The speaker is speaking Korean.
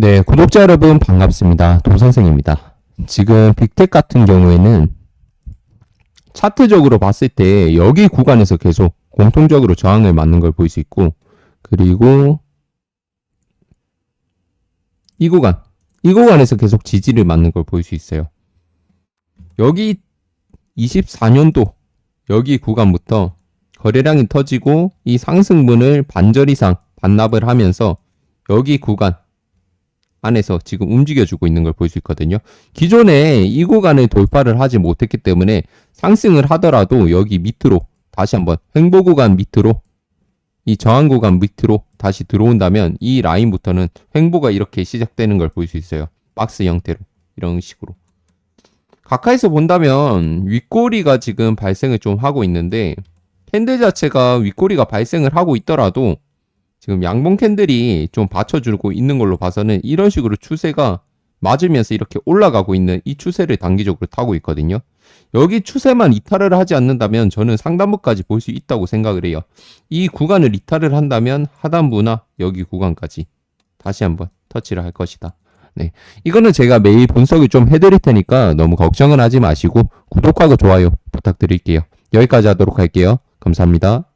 네, 구독자 여러분 반갑습니다. 도선생입니다. 지금 빅텍 같은 경우에는 차트적으로 봤을 때 여기 구간에서 계속 공통적으로 저항을 맞는 걸 볼 수 있고 그리고 이 구간, 이 구간에서 계속 지지를 맞는 걸 볼 수 있어요. 여기 24년도 여기 구간부터 거래량이 터지고 이 상승분을 반절 이상 반납을 하면서 여기 구간 안에서 지금 움직여주고 있는 걸 볼 수 있거든요. 기존에 이 구간을 돌파를 하지 못했기 때문에 상승을 하더라도 여기 밑으로 다시 한번 횡보 구간 밑으로 이 저항 구간 밑으로 다시 들어온다면 이 라인부터는 횡보가 이렇게 시작되는 걸 볼 수 있어요. 박스 형태로 이런 식으로. 가까이서 본다면 윗꼬리가 지금 발생을 좀 하고 있는데 캔들 자체가 윗꼬리가 발생을 하고 있더라도 지금 양봉 캔들이 좀 받쳐주고 있는 걸로 봐서는 이런 식으로 추세가 맞으면서 이렇게 올라가고 있는 이 추세를 단기적으로 타고 있거든요. 여기 추세만 이탈을 하지 않는다면 저는 상단부까지 볼 수 있다고 생각을 해요. 이 구간을 이탈을 한다면 하단부나 여기 구간까지 다시 한번 터치를 할 것이다. 네. 이거는 제가 매일 분석을 좀 해드릴 테니까 너무 걱정은 하지 마시고 구독하고 좋아요 부탁드릴게요. 여기까지 하도록 할게요. 감사합니다.